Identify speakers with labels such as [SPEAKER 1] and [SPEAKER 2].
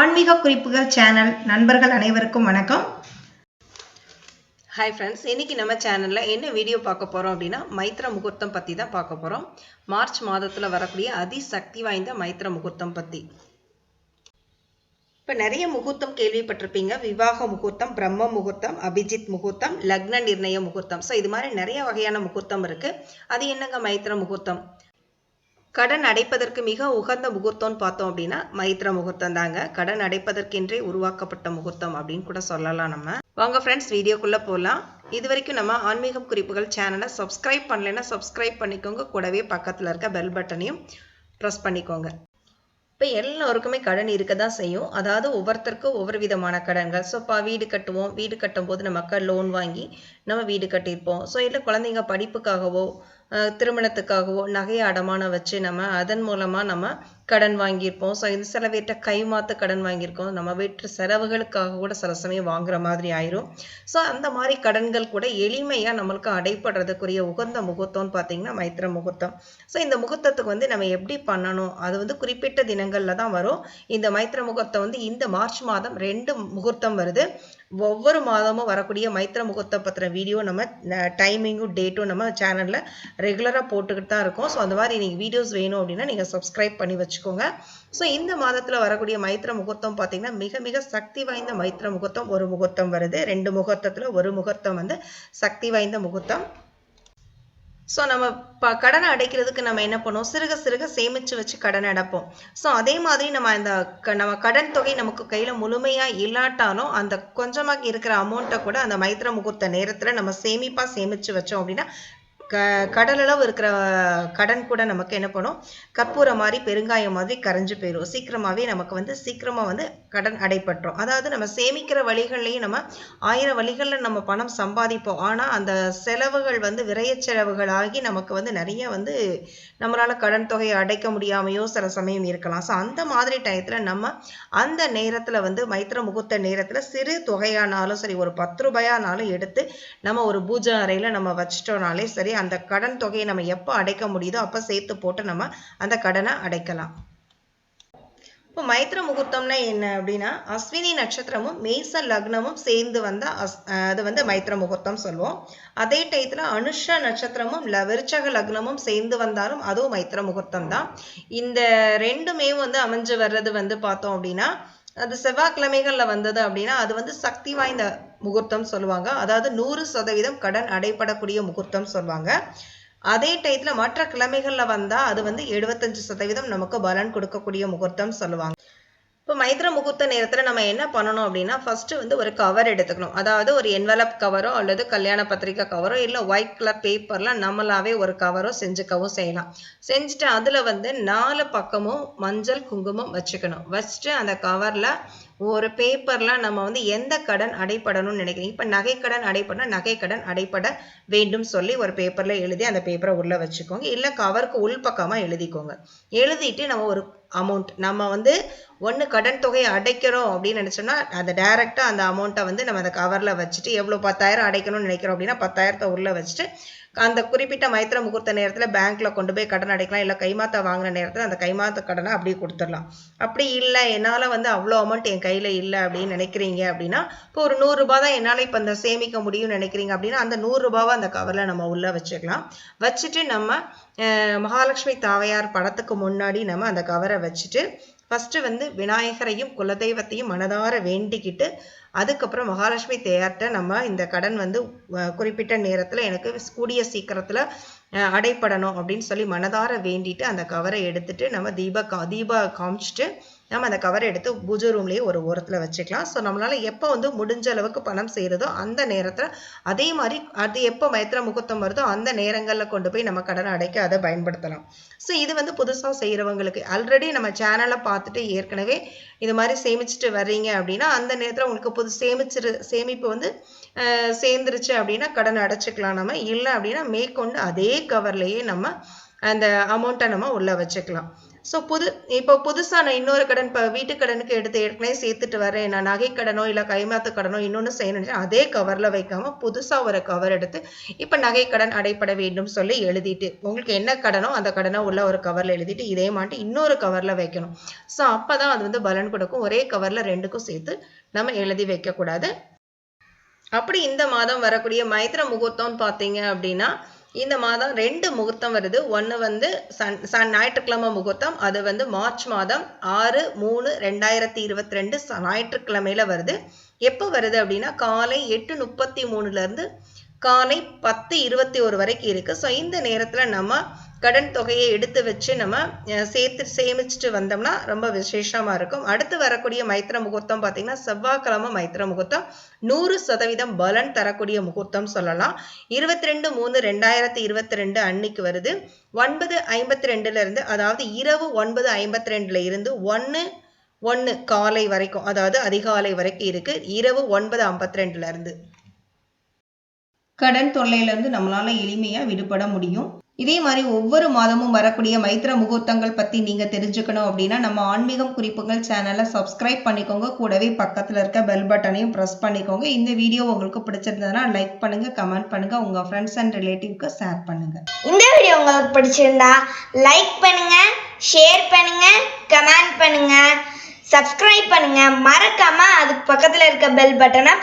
[SPEAKER 1] ஆன்மீக குறிப்புகள் சேனல் நண்பர்கள் அனைவருக்கும் வணக்கம்.
[SPEAKER 2] ஹாய் ஃப்ரெண்ட்ஸ் இன்னைக்கு நம்ம சேனலில் என்ன வீடியோ பார்க்க போகிறோம் அப்படின்னா மைத்ர முகூர்த்தம் பற்றி தான் பார்க்க போகிறோம் மார்ச் மாதத்தில் வரக்கூடிய அதிசக்தி வாய்ந்த மைத்ர முகூர்த்தம் பற்றி இப்போ நிறைய முகூர்த்தம் கேள்விப்பட்டிருப்பீங்க. விவாக முகூர்த்தம் பிரம்ம முகூர்த்தம் அபிஜித் முகூர்த்தம் லக்ன நிர்ணய முகூர்த்தம். ஸோ இது மாதிரி நிறைய வகையான முகூர்த்தம் இருக்குது அது என்னங்க மைத்ர முகூர்த்தம்? கடன் அடைப்பதற்கு மிக உகந்த முகூர்த்தம்னு பார்த்தோம் அப்படின்னா மைத்ர முகூர்த்தம் தாங்க கடன் அடைப்பதற்கென்றே உருவாக்கப்பட்ட முகூர்த்தம் அப்படின்னு கூட சொல்லலாம் நம்ம. வாங்க ஃப்ரெண்ட்ஸ் வீடியோக்குள்ளே போகலாம் இது வரைக்கும் நம்ம ஆன்மீகம் குறிப்புகள் சேனலை சப்ஸ்கிரைப் பண்ணலைன்னா சப்ஸ்கிரைப் பண்ணிக்கோங்க. கூடவே பக்கத்தில் இருக்க பெல் பட்டனையும் ப்ரெஸ் பண்ணிக்கோங்க. இப்போ எல்லோருக்குமே கடன் இருக்க தான் செய்யும். அதாவது ஒவ்வொருத்தருக்கும் ஒவ்வொரு விதமான கடன்கள். ஸோ இப்போ வீடு கட்டுவோம். வீடு கட்டும்போது நமக்கு லோன் வாங்கி நம்ம வீடு கட்டியிருப்போம். ஸோ இல்லை குழந்தைங்க படிப்புக்காகவோ திருமணத்துக்காகவோ நகையை அடமானம் வச்சு நம்ம அதன் மூலமாக நம்ம கடன் வாங்கியிருப்போம். ஸோ இது சில பேர்கிட்ட கைமாத்து கடன் வாங்கியிருக்கோம். நம்ம வீட்டு செலவுகளுக்காக கூட சில சமயம் வாங்குற மாதிரி ஆயிரும். ஸோ அந்த மாதிரி கடன்கள் கூட எளிமையாக நம்மளுக்கு அடைப்படுறதுக்குரிய உகந்த முகூர்த்தம்னு பார்த்தீங்கன்னா மைத்திர முகூர்த்தம். ஸோ இந்த முகூர்த்தத்துக்கு வந்து நம்ம எப்படி பண்ணணும்? அது வந்து குறிப்பிட்ட தினங்களில் தான் வரும். இந்த மைத்திர முகூர்த்தம் வந்து இந்த மார்ச் மாதம் ரெண்டு முகூர்த்தம் வருது. ஒவ்வொரு மாதமும் வரக்கூடிய மைத்திர முகூர்த்த பற்றின வீடியோ நம்ம டைமிங்கும் டேட்டும் நம்ம சேனலில் ரெகுலராக போட்டுக்கிட்டு தான் இருக்கோம். ஸோ அந்த மாதிரி நீங்கள் வீடியோஸ் வேணும் அப்படின்னா நீங்கள் சப்ஸ்கிரைப் பண்ணி வச்சுக்கோங்க. ஸோ இந்த மாதத்தில் வரக்கூடிய மைத்திர முகூர்த்தம் பார்த்தீங்கன்னா மிக மிக சக்தி வாய்ந்த மைத்திர முகூர்த்தம் ஒரு முகூர்த்தம் வருது. ரெண்டு முகூர்த்தத்தில் ஒரு முகூர்த்தம் வந்து சக்தி வாய்ந்த முகூர்த்தம். ஸோ நம்ம ப கடனை அடைக்கிறதுக்கு நம்ம என்ன பண்ணுவோம்? சிறுக சிறுக சேமித்து வச்சு கடன் அடைப்போம். ஸோ அதே மாதிரி நம்ம அந்த க நம்ம கடன் தொகை நமக்கு கையில் முழுமையாக இல்லாட்டாலும் அந்த கொஞ்சமாக இருக்கிற அமௌண்ட்டை கூட அந்த மைத்திர முகூர்த்த நேரத்தில் நம்ம சேமிப்பாக சேமித்து வச்சோம் அப்படின்னா க கடலளவு இருக்கிற கடன் கூட நமக்கு என்ன பண்ணும்? கற்பூரம் மாதிரி பெருங்காயம் மாதிரி கரைஞ்சு போயிடும் சீக்கிரமாகவே நமக்கு வந்து சீக்கிரமாக வந்து கடன் அடைப்பட்டுரும் அதாவது நம்ம சேமிக்கிற வழிகள்லையும் நம்ம ஆயிரம் வழிகளில் நம்ம பணம் சம்பாதிப்போம். ஆனால் அந்த செலவுகள் வந்து விரைய செலவுகளாகி நமக்கு வந்து நிறைய வந்து நம்மளால் கடன் தொகையை அடைக்க முடியாமையோ சில சமயம் இருக்கலாம். ஸோ அந்த மாதிரி டயத்தில் நம்ம அந்த நேரத்தில் வந்து மைத்திர முகூர்த்த நேரத்தில் சிறு தொகையானாலும் சரி ஒரு பத்து ரூபாயானாலும் எடுத்து நம்ம ஒரு பூஜை அறையில் நம்ம வச்சிட்டோம்னாலே சரி அந்த கடன் தொகையை நம்ம எப்போ அடைக்க முடியுதோ அப்போ சேர்த்து போட்டு நம்ம அந்த கடனை அடைக்கலாம். இப்போ மைத்திர முகூர்த்தம்னா என்ன அப்படின்னா அஸ்வினி நட்சத்திரமும் மேச லக்னமும் சேர்ந்து வந்தால் அஸ் அது வந்து மைத்திர முகூர்த்தம் சொல்லுவோம். அதே டயத்தில் அனுஷ நட்சத்திரமும் ல விருச்சக லக்னமும் சேர்ந்து வந்தாலும் அதுவும் மைத்திர முகூர்த்தம் தான். இந்த ரெண்டுமே வந்து அமைஞ்சு வர்றது வந்து பார்த்தோம் அப்படின்னா அது செவ்வாய்க்கிழமைகளில் வந்தது அப்படின்னா அது வந்து சக்தி வாய்ந்த முகூர்த்தம் சொல்லுவாங்க. அதாவது நூறு சதவீதம் கடன் அடைப்படக்கூடிய முகூர்த்தம் சொல்லுவாங்க. அதே டயத்தில் மற்ற கிழமைகளில் வந்தால் அது வந்து எழுபத்தஞ்சு சதவீதம் நமக்கு பலன் கொடுக்கக்கூடிய முகூர்த்தம் சொல்லுவாங்க. இப்போ மைத்திர முகூர்த்த நேரத்தில் நம்ம என்ன பண்ணணும் அப்படின்னா ஃபஸ்ட்டு வந்து ஒரு கவர் எடுத்துக்கணும். அதாவது ஒரு என்வலப் கவரோ அல்லது கல்யாண பத்திரிக்கை கவரோ இல்லை ஒயிட் கலர் பேப்பர்லாம் நம்மளாவே ஒரு கவரோ செஞ்சுக்கவும் செய்யலாம். செஞ்சுட்டு அதில் வந்து நாலு பக்கமும் மஞ்சள் குங்குமம் வச்சுக்கணும். வச்சுட்டு அந்த கவரில் ஒரு பேப்பர்லாம் நம்ம வந்து எந்த கடன் அடைப்படணும்னு நினைக்கிறீங்க? இப்போ நகைக்கடன் அடைப்படணும் நகைக்கடன் அடைப்பட வேண்டும் சொல்லி ஒரு பேப்பரில் எழுதி அந்த பேப்பரை உள்ளே வச்சுக்கோங்க. இல்லை கவருக்கு உள்பக்கமாக எழுதிக்கோங்க. எழுதிட்டு நம்ம ஒரு அமௌண்ட் நம்ம வந்து ஒன்று கடன் தொகையை அடைக்கிறோம் அப்படின்னு நினச்சோம்னா அதை டைரெக்டாக அந்த அமௌண்ட்டை வந்து நம்ம அந்த கவரில் வச்சுட்டு எவ்வளோ பத்தாயிரம் அடைக்கணும்னு நினைக்கிறோம் அப்படின்னா பத்தாயிரத்தை உள்ளே வச்சுட்டு அந்த குறிப்பிட்ட மைத்திர முகூர்த்த நேரத்தில் பேங்க்கில் கொண்டு போய் கடன் அடைக்கலாம் இல்லை கைமாத்த வாங்கின நேரத்தில் அந்த கைமாத்த கடனை அப்படியே கொடுத்துடலாம். அப்படி இல்லை என்னால் வந்து அவ்வளோ அமௌண்ட் என் கையில் இல்லை அப்படின்னு நினைக்கிறீங்க அப்படின்னா இப்போ ஒரு நூறுரூபா தான் என்னால் இப்போ அந்த சேமிக்க முடியும்னு நினைக்கிறீங்க அப்படின்னா அந்த நூறுரூபாவை அந்த கவரில் நம்ம உள்ளே வச்சுக்கலாம். வச்சுட்டு நம்ம மகாலட்சுமி தாவையார் படத்துக்கு முன்னாடி நம்ம அந்த கவரை வச்சுட்டு ஃபஸ்ட்டு வந்து விநாயகரையும் குலதெய்வத்தையும் மனதார வேண்டிக்கிட்டு அதுக்கப்புறம் மகாலட்சுமி தேர்ட்ட நம்ம இந்த கடன் வந்து குறிப்பிட்ட நேரத்தில் எனக்கு கூடிய சீக்கிரத்தில் அடைப்படணும் அப்படின்னு சொல்லி மனதார வேண்டிட்டு அந்த கவரை எடுத்துட்டு நம்ம தீப கா தீப காமிச்சிட்டு நம்ம அந்த கவரை எடுத்து பூஜை ரூம்லேயே ஒரு ஓரத்தில் வச்சுக்கலாம். ஸோ நம்மளால் எப்போ வந்து முடிஞ்ச அளவுக்கு பணம் செய்கிறதோ அந்த நேரத்தில் அதே மாதிரி அது எப்போ மயத்திர முகூர்த்தம் வருதோ அந்த நேரங்களில் கொண்டு போய் நம்ம கடனை அடைக்க அதை பயன்படுத்தலாம். ஸோ இது வந்து புதுசாக செய்கிறவங்களுக்கு ஆல்ரெடி நம்ம சேனலை பார்த்துட்டு ஏற்கனவே இது மாதிரி சேமிச்சுட்டு வர்றீங்க அப்படின்னா அந்த நேரத்தில் உங்களுக்கு புது சேமிச்சிரு சேமிப்பு வந்து சேர்ந்துருச்சு அப்படின்னா கடன் அடைச்சிக்கலாம் நம்ம. இல்லை அப்படின்னா மேற்கொண்டு அதே கவர்லேயே நம்ம அந்த அமௌண்ட்டை நம்ம உள்ளே வச்சுக்கலாம். ஸோ புது இப்போ புதுசாக நான் இன்னொரு கடன் இப்போ வீட்டு கடனுக்கு எடுத்து ஏற்கனவே சேர்த்துட்டு வரேன் நான் நகை கடனோ இல்லை கைமாத்து கடனோ இன்னொன்று செய்யணும்னு அதே கவரில் வைக்காம புதுசாக ஒரு கவர் எடுத்து இப்போ நகை கடன் அடைப்பட வேண்டும் சொல்லி எழுதிட்டு உங்களுக்கு என்ன கடனோ அந்த கடனை உள்ள ஒரு கவரில் எழுதிட்டு இதே மாட்டி இன்னொரு கவரில் வைக்கணும். ஸோ அப்போ தான் அது வந்து பலன் கொடுக்கும். ஒரே கவரில் ரெண்டுக்கும் சேர்த்து நம்ம எழுதி வைக்கக்கூடாது. அப்படி இந்த மாதம் வரக்கூடிய மைத்திர முகூர்த்தம்னு பார்த்தீங்க அப்படின்னா இந்த மாதம் ரெண்டு முகூர்த்தம் வருது. ஒன்று வந்து சன் சன் ஞாயிற்றுக்கிழமை முகூர்த்தம். அது வந்து மார்ச் மாதம் ஆறு மூணு ரெண்டாயிரத்தி இருபத்தி ரெண்டு ஞாயிற்றுக்கிழமையில வருது. எப்போ வருது அப்படின்னா காலை எட்டு முப்பத்தி மூணுலேருந்து காலை பத்து இருபத்தி ஒரு வரைக்கும் இருக்குது ஸோ இந்த நேரத்தில் நம்ம கடன் தொகையை எடுத்து வச்சு நம்ம சேர்த்து சேமிச்சுட்டு வந்தோம்னா ரொம்ப விசேஷமா இருக்கும். அடுத்து வரக்கூடிய மைத்திர முகூர்த்தம் பார்த்தீங்கன்னா செவ்வாய்க்கிழமை மைத்திர முகூர்த்தம். நூறு சதவீதம் பலன் தரக்கூடிய முகூர்த்தம் சொல்லலாம். இருபத்தி ரெண்டு மூணு ரெண்டாயிரத்தி இருபத்தி ரெண்டு அன்னைக்கு வருது. ஒன்பது ஐம்பத்தி ரெண்டுல இருந்து அதாவது இரவு ஒன்பது ஐம்பத்தி ரெண்டுல இருந்து ஒன்று ஒன்று காலை வரைக்கும் அதாவது அதிகாலை வரைக்கும் இருக்கு. இரவு ஒன்பது ஐம்பத்தி ரெண்டுல இருந்து.
[SPEAKER 1] கடன் தொல்லையிலேருந்து நம்மளால எளிமையா விடுபட முடியும். இதே மாதிரி ஒவ்வொரு மாதமும் வரக்கூடிய மைத்திர முகூர்த்தங்கள் பற்றி நீங்கள் தெரிஞ்சுக்கணும் அப்படின்னா நம்ம ஆன்மீகம் குறிப்புகள் சேனலை சப்ஸ்கிரைப் பண்ணிக்கோங்க. கூடவே பக்கத்தில் இருக்க பெல் பட்டனையும் ப்ரெஸ் பண்ணிக்கோங்க. இந்த வீடியோ உங்களுக்கு பிடிச்சிருந்ததுன்னா லைக் பண்ணுங்கள் கமெண்ட் பண்ணுங்கள் உங்கள் ஃப்ரெண்ட்ஸ் அண்ட் ரிலேட்டிவ்க்கு ஷேர் பண்ணுங்க.
[SPEAKER 3] இந்த வீடியோ உங்களுக்கு பிடிச்சிருந்தா லைக் பண்ணுங்கள் ஷேர் பண்ணுங்கள் கமெண்ட் பண்ணுங்கள் சப்ஸ்கிரைப் பண்ணுங்கள் மறக்காமல் அதுக்கு பக்கத்தில் இருக்க பெல் பட்டனை